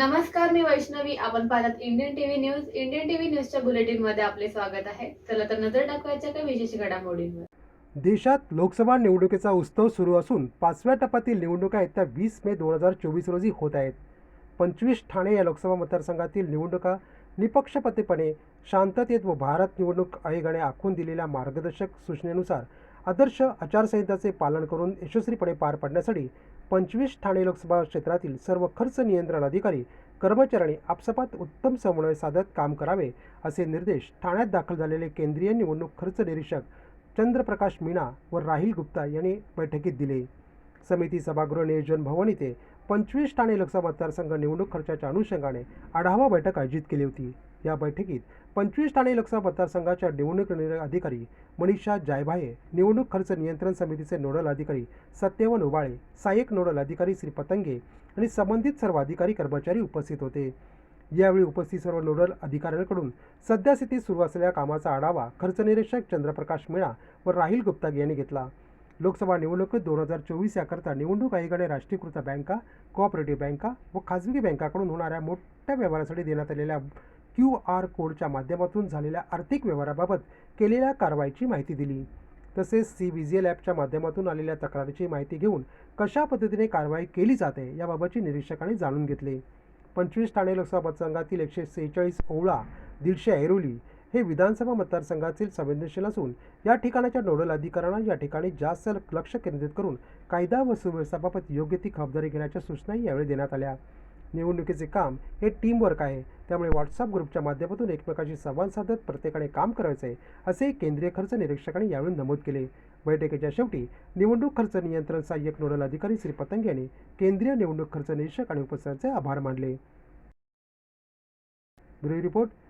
नमस्कार मी वैष्णवी. आपण पाहतात Indian TV news Indian TV न्यूजच्या बुलेटिनमध्ये आपले स्वागत आहे. चला तर नजर टाकवायच्या काही विशेष घडामोडींवर. देशात लोकसभा निवडणुकीचा उत्सव सुरू असून पाचव्या टप्प्यातील निवडणुका येत्या वीस मे दोन हजार चोवीस रोजी होत आहेत. पंचवीस ठाणे या लोकसभा मतदारसंघातील निवडणुका निपक्षपातीपणे शांततेत व भारत निवडणूक आयोगाने आखून दिलेल्या मार्गदर्शक सूचनेनुसार आदर्श आचारसंहिताचे पालन करून यशस्वीपणे पार पाडण्यासाठी पंचवीस ठाणे लोकसभा क्षेत्रातील सर्व खर्च नियंत्रण अधिकारी कर्मचाऱ्यांनी आपसपात उत्तम समन्वय साधत काम करावे असे निर्देश ठाण्यात दाखल झालेले केंद्रीय निवडणूक खर्च निरीक्षक चंद्रप्रकाश मीणा व राहील गुप्ता यांनी बैठकीत दिले. समिती सभागृह नियोजन भवन इथे पंचवीस ठाणे लोकसभा मतदारसंघ निवडणूक खर्चाच्या अनुषंगाने आढावा बैठक आयोजित केली होती. या बैठकीत पंचवीस ठाणे लोकसभा मतदारसंघाच्या निवडणूक निर्णय अधिकारी मनीषा जायभाये निवडणूक खर्च नियंत्रण समितीचे नोडल अधिकारी सत्यवन उबाळे सहाय्यक नोडल अधिकारी श्री पतंगे आणि संबंधित सर्व अधिकारी कर्मचारी उपस्थित होते. यावेळी उपस्थित सर्व नोडल अधिकाऱ्यांकडून सध्यास्थितीत सुरू असलेल्या कामाचा आढावा खर्च निरीक्षक चंद्रप्रकाश मीणा व राहिल गुप्ता यांनी घेतला. लोकसभा निवडणुकीत दोन हजार चोवीस याकरता निवडणूक आयोगाने राष्ट्रीयकृत बँका कोऑपरेटिव्ह बँका व खाजगी बँकाकडून होणाऱ्या मोठ्या व्यवहारासाठी देण्यात आलेल्या क्यू आर कोडच्या माध्यमातून झालेल्या आर्थिक व्यवहाराबाबत केलेल्या कारवाईची माहिती दिली. तसेच सी विजिएल ॲपच्या माध्यमातून आलेल्या तक्रारीची माहिती घेऊन कशा पद्धतीने कारवाई केली जाते याबाबतची निरीक्षकांनी जाणून घेतले. पंचवीस ठाणे लोकसभा मतदारसंघातील एकशे सेहेचाळीस ओवळा दीडशे ऐरोली हे विधानसभा मतदारसंघातील संवेदनशील असून या ठिकाणाच्या नोडल अधिकाऱ्यांना या ठिकाणी जास्त लक्ष केंद्रित करून कायदा व सुव्यवस्थाबाबत योग्य ती खबरदारी घेण्याच्या सूचनाही यावेळी देण्यात आल्या. निवडणुकीचे काम हे टीमवर्क आहे. त्यामुळे व्हॉट्सअप ग्रुपच्या माध्यमातून एकमेकाशी संवाद साधत प्रत्येकाने काम करायचे आहे असे केंद्रीय खर्च निरीक्षकांनी यावेळी नमूद केले. बैठकीच्या शेवटी निवडणूक खर्च नियंत्रण सहाय्यक नोडल अधिकारी श्री पतंग यांनी केंद्रीय निवडणूक खर्च निरीक्षक आणि उपस्थितांचे आभार मानले. Bureau report